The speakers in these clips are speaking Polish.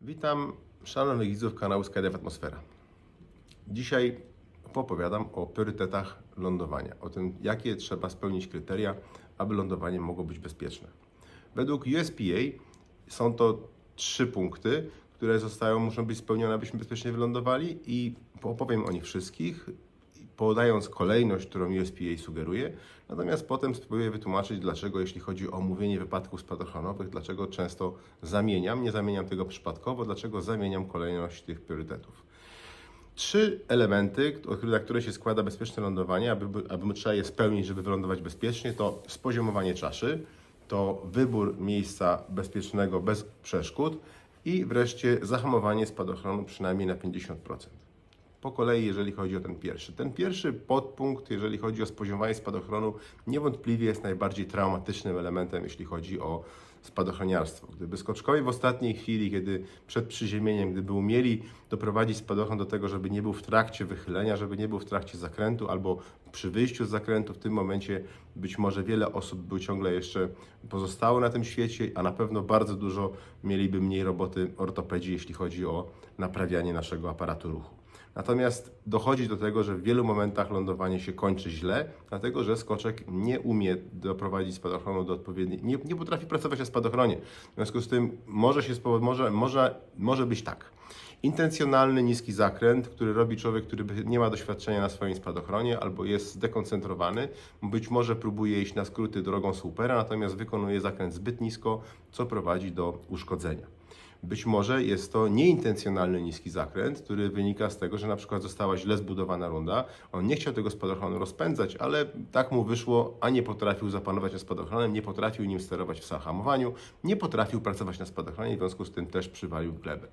Witam szanownych widzów kanału Skydive Atmosfera. Dzisiaj opowiadam o priorytetach lądowania, o tym, jakie trzeba spełnić kryteria, aby lądowanie mogło być bezpieczne. Według USPA są to trzy punkty, które zostają, muszą być spełnione, abyśmy bezpiecznie wylądowali i opowiem o nich wszystkich, podając kolejność, którą USPA sugeruje, natomiast potem spróbuję wytłumaczyć, dlaczego jeśli chodzi o omówienie wypadków spadochronowych, dlaczego często zamieniam, nie zamieniam tego przypadkowo, dlaczego zamieniam kolejność tych priorytetów. Trzy elementy, na które się składa bezpieczne lądowanie, aby, aby trzeba je spełnić, żeby wylądować bezpiecznie, to spoziomowanie czaszy, to wybór miejsca bezpiecznego bez przeszkód i wreszcie zahamowanie spadochronu przynajmniej na 50%. Po kolei, jeżeli chodzi o ten pierwszy. Ten pierwszy podpunkt, jeżeli chodzi o spoziomowanie spadochronu, niewątpliwie jest najbardziej traumatycznym elementem, jeśli chodzi o spadochroniarstwo. Gdyby skoczkowie w ostatniej chwili, kiedy przed przyziemieniem, gdyby umieli doprowadzić spadochron do tego, żeby nie był w trakcie wychylenia, żeby nie był w trakcie zakrętu albo przy wyjściu z zakrętu, w tym momencie być może wiele osób by ciągle jeszcze pozostało na tym świecie, a na pewno bardzo dużo mieliby mniej roboty ortopedzi, jeśli chodzi o naprawianie naszego aparatu ruchu. Natomiast dochodzi do tego, że w wielu momentach lądowanie się kończy źle, dlatego że skoczek nie umie doprowadzić spadochronu do odpowiedniej, nie, nie potrafi pracować na spadochronie. W związku z tym może się może, może, może być tak. Intencjonalny niski zakręt, który robi człowiek, który nie ma doświadczenia na swoim spadochronie albo jest zdekoncentrowany, być może próbuje iść na skróty drogą słupera, natomiast wykonuje zakręt zbyt nisko, co prowadzi do uszkodzenia. Być może jest to nieintencjonalny niski zakręt, który wynika z tego, że na przykład została źle zbudowana runda. On nie chciał tego spadochronu rozpędzać, ale tak mu wyszło, a nie potrafił zapanować nad spadochronem, nie potrafił nim sterować w hamowaniu, nie potrafił pracować na spadochronie, w związku z tym też przywalił glebę.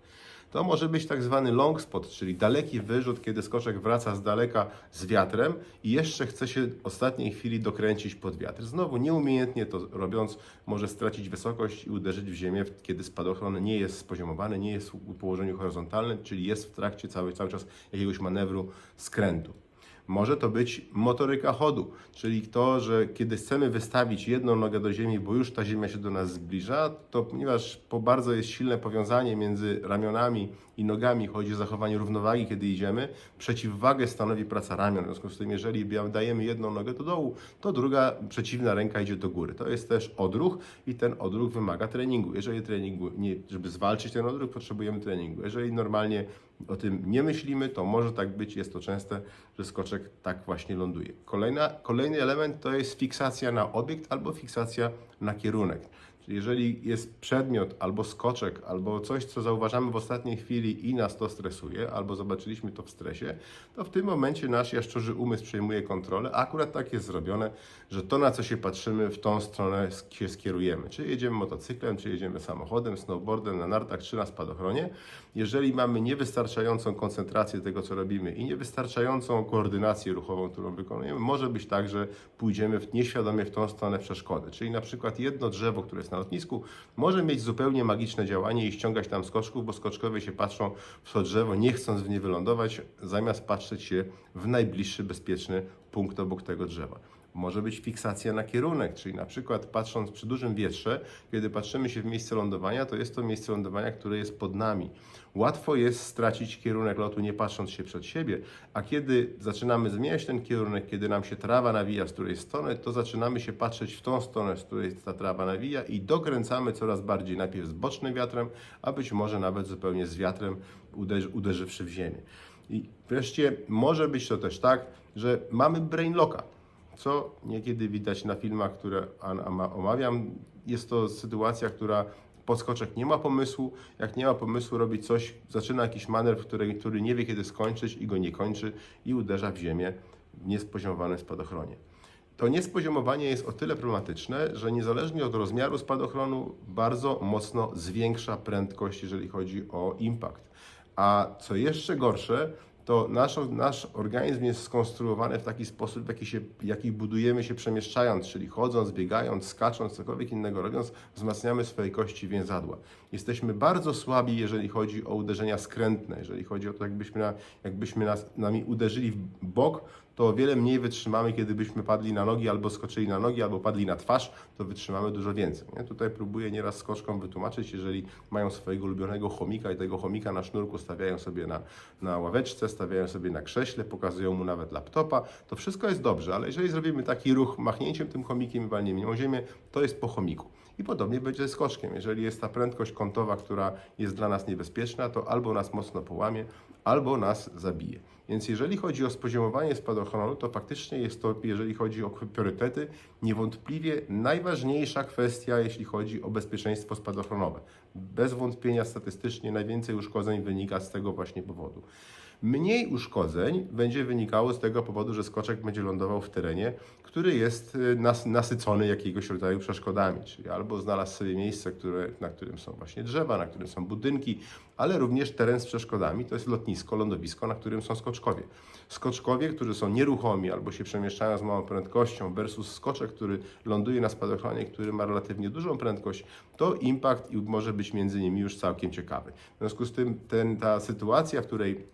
To może być tak zwany long spot, czyli daleki wyrzut, kiedy skoczek wraca z daleka z wiatrem i jeszcze chce się w ostatniej chwili dokręcić pod wiatr. Znowu nieumiejętnie to robiąc, może stracić wysokość i uderzyć w ziemię, kiedy spadochron nie jest spoziomowany, nie jest w położeniu horyzontalnym, czyli jest w trakcie cały, cały czas jakiegoś manewru skrętu. Może to być motoryka chodu, czyli to, że kiedy chcemy wystawić jedną nogę do ziemi, bo już ta ziemia się do nas zbliża, to ponieważ po bardzo jest silne powiązanie między ramionami i nogami, chodzi o zachowanie równowagi, kiedy idziemy, przeciwwagę stanowi praca ramion. W związku z tym, jeżeli dajemy jedną nogę do dołu, to druga przeciwna ręka idzie do góry. To jest też odruch i ten odruch wymaga treningu. Jeżeli treningu, nie, żeby zwalczyć ten odruch, potrzebujemy treningu. Jeżeli normalnie o tym nie myślimy, to może tak być, jest to częste, że skoczek tak właśnie ląduje. Kolejna, kolejny element to jest fiksacja na obiekt albo fiksacja na kierunek. Czyli jeżeli jest przedmiot albo skoczek, albo coś, co zauważamy w ostatniej chwili i nas to stresuje, albo zobaczyliśmy to w stresie, to w tym momencie nasz jaszczurzy umysł przejmuje kontrolę, akurat tak jest zrobione, że to na co się patrzymy, w tą stronę się skierujemy. Czy jedziemy motocyklem, czy jedziemy samochodem, snowboardem, na nartach, czy na spadochronie. Jeżeli mamy niewystarczającą koncentrację tego, co robimy i niewystarczającą koordynację ruchową, którą wykonujemy, może być tak, że pójdziemy w, nieświadomie w tą stronę przeszkody. Czyli na przykład jedno drzewo, które jest na lotnisku, może mieć zupełnie magiczne działanie i ściągać tam skoczków, bo skoczkowie się patrzą w to drzewo, nie chcąc w nie wylądować, zamiast patrzeć się w najbliższy bezpieczny punkt obok tego drzewa. Może być fiksacja na kierunek, czyli na przykład patrząc przy dużym wietrze, kiedy patrzymy się w miejsce lądowania, to jest to miejsce lądowania, które jest pod nami. Łatwo jest stracić kierunek lotu nie patrząc się przed siebie, a kiedy zaczynamy zmieniać ten kierunek, kiedy nam się trawa nawija z której strony, to zaczynamy się patrzeć w tą stronę, z której ta trawa nawija i dokręcamy coraz bardziej najpierw z bocznym wiatrem, a być może nawet zupełnie z wiatrem uderzy, uderzywszy w ziemię. I wreszcie może być to też tak, że mamy brain locka co niekiedy widać na filmach, które omawiam. Jest to sytuacja, która podskoczek nie ma pomysłu. Jak nie ma pomysłu, robi coś, zaczyna jakiś manewr, który, który nie wie kiedy skończyć i go nie kończy i uderza w ziemię w niespoziomowanym spadochronie. To niespoziomowanie jest o tyle problematyczne, że niezależnie od rozmiaru spadochronu bardzo mocno zwiększa prędkość, jeżeli chodzi o impact. A co jeszcze gorsze, to nasz, nasz organizm jest skonstruowany w taki sposób, w jaki, się, jaki budujemy się przemieszczając, czyli chodząc, biegając, skacząc, cokolwiek innego robiąc, wzmacniamy swoje kości więzadła. Jesteśmy bardzo słabi, jeżeli chodzi o uderzenia skrętne, jeżeli chodzi o to, jakbyśmy, na, jakbyśmy nas, nami uderzyli w bok, to o wiele mniej wytrzymamy, kiedy byśmy padli na nogi, albo skoczyli na nogi, albo padli na twarz, to wytrzymamy dużo więcej. Nie? Tutaj próbuję nieraz skoczkom wytłumaczyć, jeżeli mają swojego ulubionego chomika i tego chomika na sznurku stawiają sobie na, na ławeczce, stawiają sobie na krześle, pokazują mu nawet laptopa, to wszystko jest dobrze, ale jeżeli zrobimy taki ruch machnięciem tym chomikiem i walniemy o ziemię, to jest po chomiku. I podobnie będzie z skoczkiem. Jeżeli jest ta prędkość kątowa, która jest dla nas niebezpieczna, to albo nas mocno połamie, albo nas zabije. Więc jeżeli chodzi o spoziomowanie spadochronu, to faktycznie jest to, jeżeli chodzi o priorytety, niewątpliwie najważniejsza kwestia, jeśli chodzi o bezpieczeństwo spadochronowe. Bez wątpienia statystycznie najwięcej uszkodzeń wynika z tego właśnie powodu. Mniej uszkodzeń będzie wynikało z tego powodu, że skoczek będzie lądował w terenie, który jest y, nas, nasycony jakiegoś rodzaju przeszkodami, czyli albo znalazł sobie miejsce, które, na którym są właśnie drzewa, na którym są budynki, ale również teren z przeszkodami, to jest lotnisko, lądowisko, na którym są skoczkowie. Skoczkowie, którzy są nieruchomi albo się przemieszczają z małą prędkością versus skoczek, który ląduje na spadochronie, który ma relatywnie dużą prędkość, to impact może być między nimi już całkiem ciekawy. W związku z tym ten, ta sytuacja, w której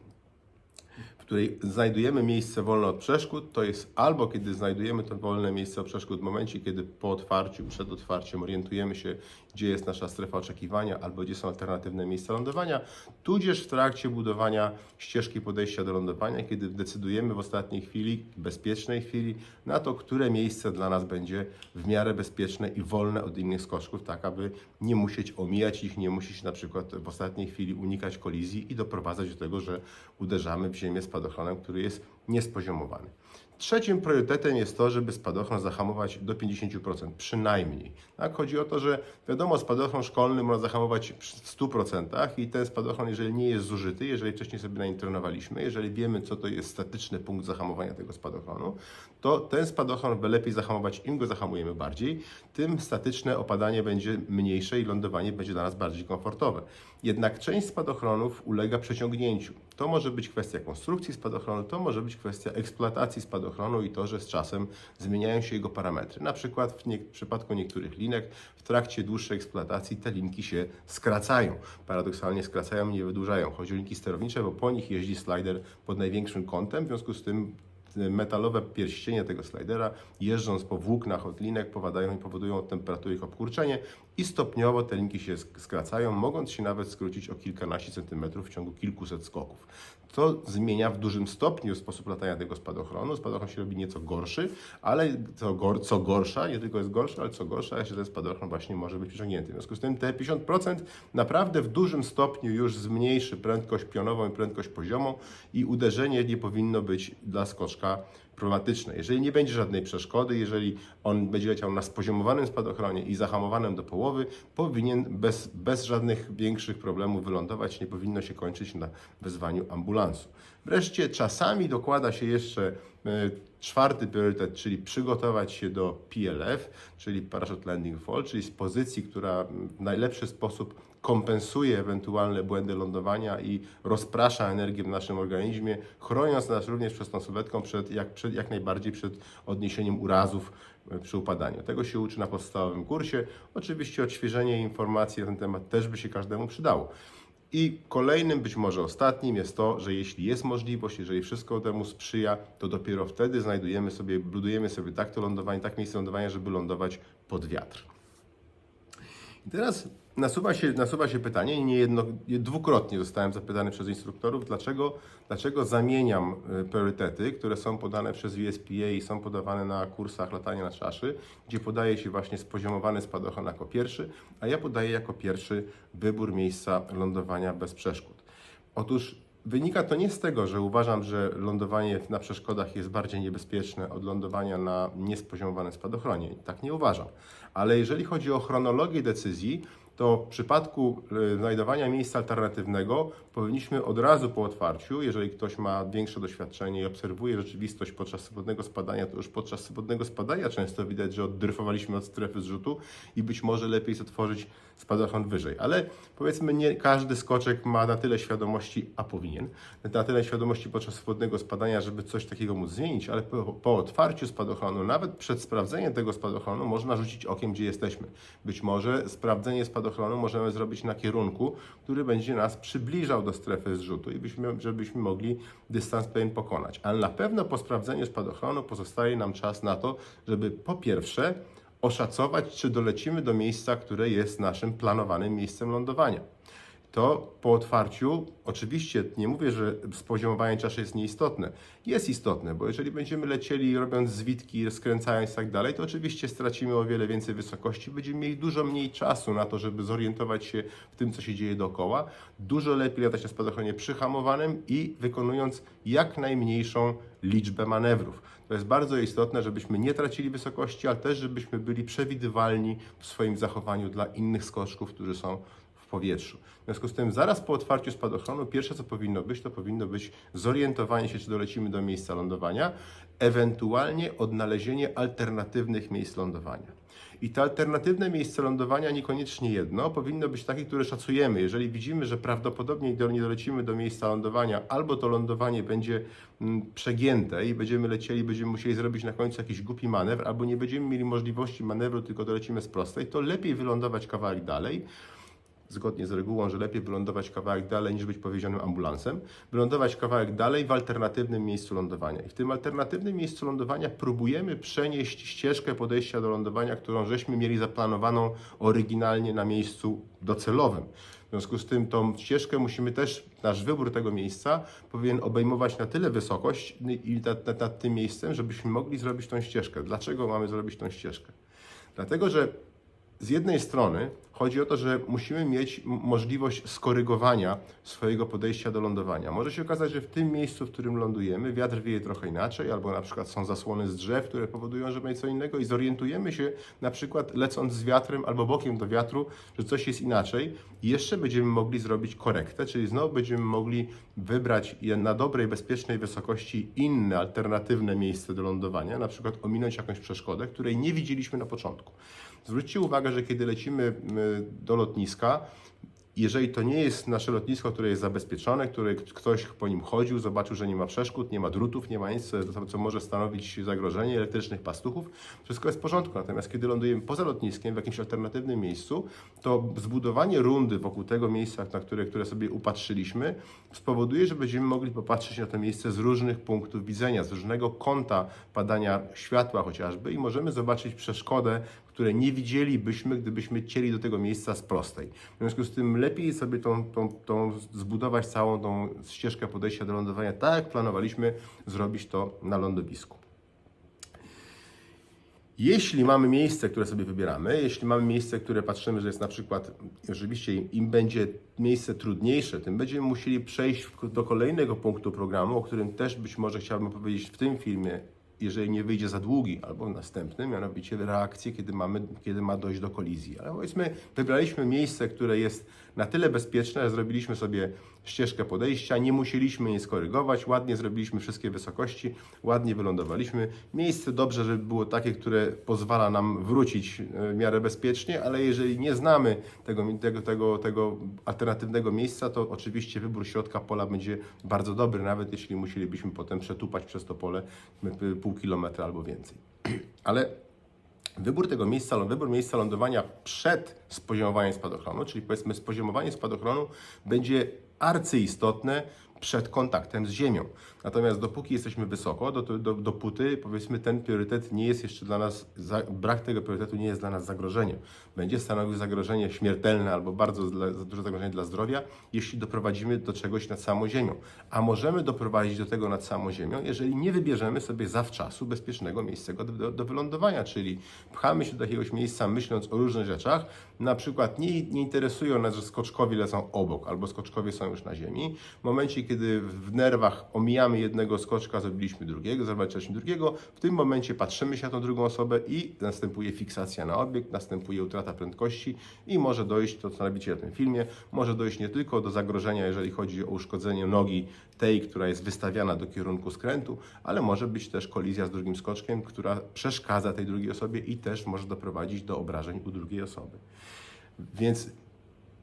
której znajdujemy miejsce wolne od przeszkód, to jest albo kiedy znajdujemy to wolne miejsce od przeszkód w momencie, kiedy po otwarciu, przed otwarciem orientujemy się, gdzie jest nasza strefa oczekiwania, albo gdzie są alternatywne miejsca lądowania, tudzież w trakcie budowania ścieżki podejścia do lądowania, kiedy decydujemy w ostatniej chwili, bezpiecznej chwili, na to, które miejsce dla nas będzie w miarę bezpieczne i wolne od innych skoczków, tak aby nie musieć omijać ich, nie musieć na przykład w ostatniej chwili unikać kolizji i doprowadzać do tego, że uderzamy w ziemię spadochronem, który jest niespoziomowany. Trzecim priorytetem jest to, żeby spadochron zahamować do 50%, przynajmniej. Tak? Chodzi o to, że wiadomo, spadochron szkolny można zahamować w 100% i ten spadochron, jeżeli nie jest zużyty, jeżeli wcześniej sobie na nim trenowaliśmy, jeżeli wiemy, co to jest statyczny punkt zahamowania tego spadochronu, to ten spadochron lepiej zahamować, im go zahamujemy bardziej, tym statyczne opadanie będzie mniejsze i lądowanie będzie dla nas bardziej komfortowe. Jednak część spadochronów ulega przeciągnięciu. To może być kwestia konstrukcji spadochronu, to może być kwestia eksploatacji spadochronu i to, że z czasem zmieniają się jego parametry. Na przykład w, nie, w przypadku niektórych linek w trakcie dłuższej eksploatacji te linki się skracają. Paradoksalnie skracają, nie wydłużają. Chodzi o linki sterownicze, bo po nich jeździ slider pod największym kątem, w związku z tym metalowe pierścienie tego slidera, jeżdżąc po włóknach od linek, powadają i powodują od temperatury ich obkurczenie i stopniowo te linki się skracają, mogąc się nawet skrócić o kilkanaście centymetrów w ciągu kilkuset skoków. To zmienia w dużym stopniu sposób latania tego spadochronu. Spadochron się robi nieco gorszy, ale co, gor, co gorsza, nie tylko jest gorszy, ale co gorsza, jeszcze ten spadochron właśnie może być przyciągnięty. W związku z tym te 50% naprawdę w dużym stopniu już zmniejszy prędkość pionową i prędkość poziomą i uderzenie nie powinno być dla skoczka problematyczne. Jeżeli nie będzie żadnej przeszkody, jeżeli on będzie leciał na spoziomowanym spadochronie i zahamowanym do połowy, powinien bez, bez żadnych większych problemów wylądować, nie powinno się kończyć na wezwaniu ambulansu. Wreszcie czasami dokłada się jeszcze e, czwarty priorytet, czyli przygotować się do PLF, czyli Parachute Landing Fall, czyli z pozycji, która w najlepszy sposób kompensuje ewentualne błędy lądowania i rozprasza energię w naszym organizmie, chroniąc nas również przez tą sylwetką przed jak, przed, jak najbardziej przed odniesieniem urazów e, przy upadaniu. Tego się uczy na podstawowym kursie. Oczywiście odświeżenie informacji na ten temat też by się każdemu przydało. I kolejnym, być może ostatnim, jest to, że jeśli jest możliwość, jeżeli wszystko temu sprzyja, to dopiero wtedy znajdujemy sobie, budujemy sobie tak to lądowanie, tak miejsce lądowania, żeby lądować pod wiatr. I teraz nasuwa się, nasuwa się pytanie, i niejedno, dwukrotnie zostałem zapytany przez instruktorów, dlaczego, dlaczego zamieniam y, priorytety, które są podane przez USPA i są podawane na kursach latania na czaszy, gdzie podaje się właśnie spoziomowany spadochron jako pierwszy, a ja podaję jako pierwszy wybór miejsca lądowania bez przeszkód. Otóż Wynika to nie z tego, że uważam, że lądowanie na przeszkodach jest bardziej niebezpieczne od lądowania na niespoziomowanym spadochronie. Tak nie uważam. Ale jeżeli chodzi o chronologię decyzji, to w przypadku e, znajdowania miejsca alternatywnego powinniśmy od razu po otwarciu, jeżeli ktoś ma większe doświadczenie i obserwuje rzeczywistość podczas swobodnego spadania, to już podczas swobodnego spadania często widać, że oddryfowaliśmy od strefy zrzutu i być może lepiej jest otworzyć spadochron wyżej. Ale powiedzmy, nie każdy skoczek ma na tyle świadomości, a powinien, na tyle świadomości podczas swobodnego spadania, żeby coś takiego móc zmienić, ale po, po otwarciu spadochronu, nawet przed sprawdzeniem tego spadochronu, można rzucić okiem gdzie jesteśmy. Być może sprawdzenie spadochronu możemy zrobić na kierunku, który będzie nas przybliżał do strefy zrzutu i byśmy, żebyśmy mogli dystans pewien pokonać. Ale na pewno po sprawdzeniu spadochronu pozostaje nam czas na to, żeby po pierwsze oszacować, czy dolecimy do miejsca, które jest naszym planowanym miejscem lądowania. To po otwarciu, oczywiście nie mówię, że spoziomowanie czaszy jest nieistotne. Jest istotne, bo jeżeli będziemy lecieli robiąc zwitki, skręcając i tak dalej, to oczywiście stracimy o wiele więcej wysokości, będziemy mieli dużo mniej czasu na to, żeby zorientować się w tym, co się dzieje dookoła. Dużo lepiej latać na spadochronie przyhamowanym i wykonując jak najmniejszą liczbę manewrów. To jest bardzo istotne, żebyśmy nie tracili wysokości, ale też, żebyśmy byli przewidywalni w swoim zachowaniu dla innych skoczków, którzy są powietrzu. W związku z tym, zaraz po otwarciu spadochronu, pierwsze co powinno być, to powinno być zorientowanie się, czy dolecimy do miejsca lądowania, ewentualnie odnalezienie alternatywnych miejsc lądowania. I te alternatywne miejsce lądowania, niekoniecznie jedno, powinno być takie, które szacujemy. Jeżeli widzimy, że prawdopodobnie do- nie dolecimy do miejsca lądowania, albo to lądowanie będzie mm, przegięte i będziemy lecieli, będziemy musieli zrobić na końcu jakiś głupi manewr, albo nie będziemy mieli możliwości manewru, tylko dolecimy z prostej, to lepiej wylądować kawałek dalej zgodnie z regułą, że lepiej wylądować kawałek dalej niż być powiezionym ambulansem, wylądować kawałek dalej w alternatywnym miejscu lądowania. I w tym alternatywnym miejscu lądowania próbujemy przenieść ścieżkę podejścia do lądowania, którą żeśmy mieli zaplanowaną oryginalnie na miejscu docelowym. W związku z tym tą ścieżkę musimy też, nasz wybór tego miejsca powinien obejmować na tyle wysokość i nad, nad, nad tym miejscem, żebyśmy mogli zrobić tą ścieżkę. Dlaczego mamy zrobić tą ścieżkę? Dlatego, że z jednej strony chodzi o to, że musimy mieć możliwość skorygowania swojego podejścia do lądowania. Może się okazać, że w tym miejscu, w którym lądujemy, wiatr wieje trochę inaczej, albo na przykład są zasłony z drzew, które powodują, że będzie co innego i zorientujemy się na przykład lecąc z wiatrem albo bokiem do wiatru, że coś jest inaczej i jeszcze będziemy mogli zrobić korektę, czyli znowu będziemy mogli wybrać na dobrej, bezpiecznej wysokości inne, alternatywne miejsce do lądowania, na przykład ominąć jakąś przeszkodę, której nie widzieliśmy na początku. Zwróćcie uwagę, że kiedy lecimy do lotniska, jeżeli to nie jest nasze lotnisko, które jest zabezpieczone, które ktoś po nim chodził, zobaczył, że nie ma przeszkód, nie ma drutów, nie ma nic, co może stanowić zagrożenie elektrycznych pastuchów, wszystko jest w porządku. Natomiast kiedy lądujemy poza lotniskiem, w jakimś alternatywnym miejscu, to zbudowanie rundy wokół tego miejsca, na które, które sobie upatrzyliśmy, spowoduje, że będziemy mogli popatrzeć na to miejsce z różnych punktów widzenia, z różnego kąta padania światła chociażby i możemy zobaczyć przeszkodę, które nie widzielibyśmy, gdybyśmy chcieli do tego miejsca z prostej. W związku z tym lepiej sobie tą, tą, tą zbudować całą tą ścieżkę podejścia do lądowania, tak jak planowaliśmy zrobić to na lądowisku. Jeśli mamy miejsce, które sobie wybieramy, jeśli mamy miejsce, które patrzymy, że jest na przykład, rzeczywiście im będzie miejsce trudniejsze, tym będziemy musieli przejść do kolejnego punktu programu, o którym też być może chciałbym powiedzieć w tym filmie, jeżeli nie wyjdzie za długi, albo w następnym, mianowicie reakcję, kiedy, mamy, kiedy ma dojść do kolizji. Ale powiedzmy, wybraliśmy miejsce, które jest na tyle bezpieczne, że zrobiliśmy sobie ścieżkę podejścia, nie musieliśmy jej skorygować, ładnie zrobiliśmy wszystkie wysokości, ładnie wylądowaliśmy. Miejsce dobrze, żeby było takie, które pozwala nam wrócić e, w miarę bezpiecznie, ale jeżeli nie znamy tego, tego, tego, tego alternatywnego miejsca, to oczywiście wybór środka pola będzie bardzo dobry, nawet jeśli musielibyśmy potem przetupać przez to pole pół kilometra albo więcej. Ale Wybór tego miejsca, wybór miejsca lądowania przed spoziomowaniem spadochronu, czyli powiedzmy spoziomowanie spadochronu będzie arcyistotne przed kontaktem z ziemią. Natomiast dopóki jesteśmy wysoko, do, do, dopóty powiedzmy ten priorytet nie jest jeszcze dla nas, za, brak tego priorytetu nie jest dla nas zagrożeniem. Będzie stanowił zagrożenie śmiertelne albo bardzo dla, za duże zagrożenie dla zdrowia, jeśli doprowadzimy do czegoś nad samą ziemią. A możemy doprowadzić do tego nad samą ziemią, jeżeli nie wybierzemy sobie zawczasu bezpiecznego miejsca do, do, do wylądowania, czyli pchamy się do jakiegoś miejsca myśląc o różnych rzeczach, na przykład nie, nie interesują nas, że skoczkowie lecą obok albo skoczkowie są już na ziemi. W momencie, kiedy w nerwach omijamy jednego skoczka, zrobiliśmy drugiego, zobaczyliśmy drugiego, w tym momencie patrzymy się na tą drugą osobę i następuje fiksacja na obiekt, następuje utrata prędkości i może dojść, to co nabicie na tym filmie, może dojść nie tylko do zagrożenia, jeżeli chodzi o uszkodzenie nogi tej, która jest wystawiana do kierunku skrętu, ale może być też kolizja z drugim skoczkiem, która przeszkadza tej drugiej osobie i też może doprowadzić do obrażeń u drugiej osoby. Więc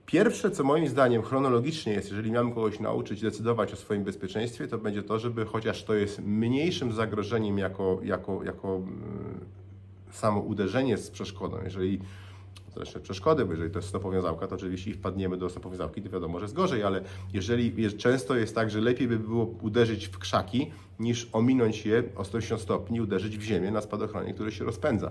Pierwsze, co moim zdaniem chronologicznie jest, jeżeli miałem kogoś nauczyć decydować o swoim bezpieczeństwie, to będzie to, żeby chociaż to jest mniejszym zagrożeniem jako, jako, jako mm, samo uderzenie z przeszkodą, jeżeli to jeszcze przeszkody, bo jeżeli to jest stopowiązałka, to oczywiście wpadniemy do stopowiązałki, to wiadomo, że jest gorzej, ale jeżeli często jest tak, że lepiej by było uderzyć w krzaki, niż ominąć je o 180 stopni, uderzyć w ziemię na spadochronie, który się rozpędza.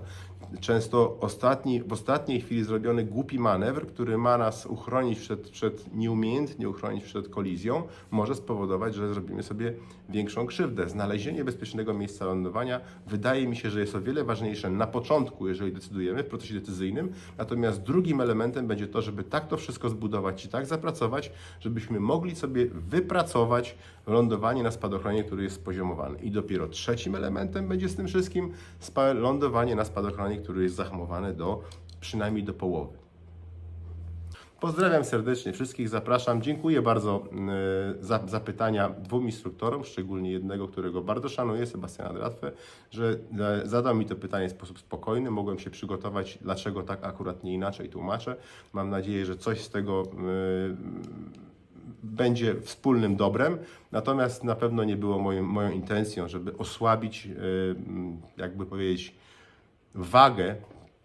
Często ostatni, w ostatniej chwili zrobiony głupi manewr, który ma nas uchronić przed, przed nieumiejętnie uchronić przed kolizją, może spowodować, że zrobimy sobie większą krzywdę. Znalezienie bezpiecznego miejsca lądowania wydaje mi się, że jest o wiele ważniejsze na początku, jeżeli decydujemy w procesie decyzyjnym, natomiast drugim elementem będzie to, żeby tak to wszystko zbudować i tak zapracować, żebyśmy mogli sobie wypracować lądowanie na spadochronie, który jest poziomowany. I dopiero trzecim elementem będzie z tym wszystkim lądowanie na spadochronie, który jest zahamowany do przynajmniej do połowy. Pozdrawiam serdecznie wszystkich, zapraszam. Dziękuję bardzo y, za, za pytania dwóm instruktorom, szczególnie jednego, którego bardzo szanuję, Sebastiana Dratwę, że e, zadał mi to pytanie w sposób spokojny. Mogłem się przygotować, dlaczego tak akurat nie inaczej tłumaczę. Mam nadzieję, że coś z tego y, będzie wspólnym dobrem, natomiast na pewno nie było moją, moją intencją, żeby osłabić, y, jakby powiedzieć, wagę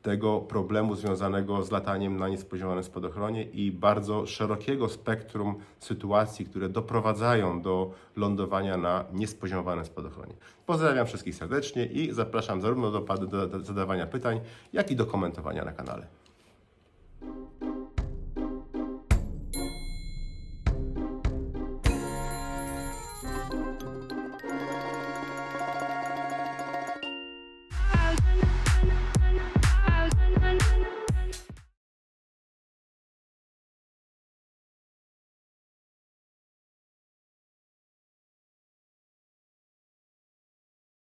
tego problemu związanego z lataniem na niespodziewanym spadochronie i bardzo szerokiego spektrum sytuacji, które doprowadzają do lądowania na niespodziewanym spadochronie. Pozdrawiam wszystkich serdecznie i zapraszam zarówno do, do zadawania pytań, jak i do komentowania na kanale.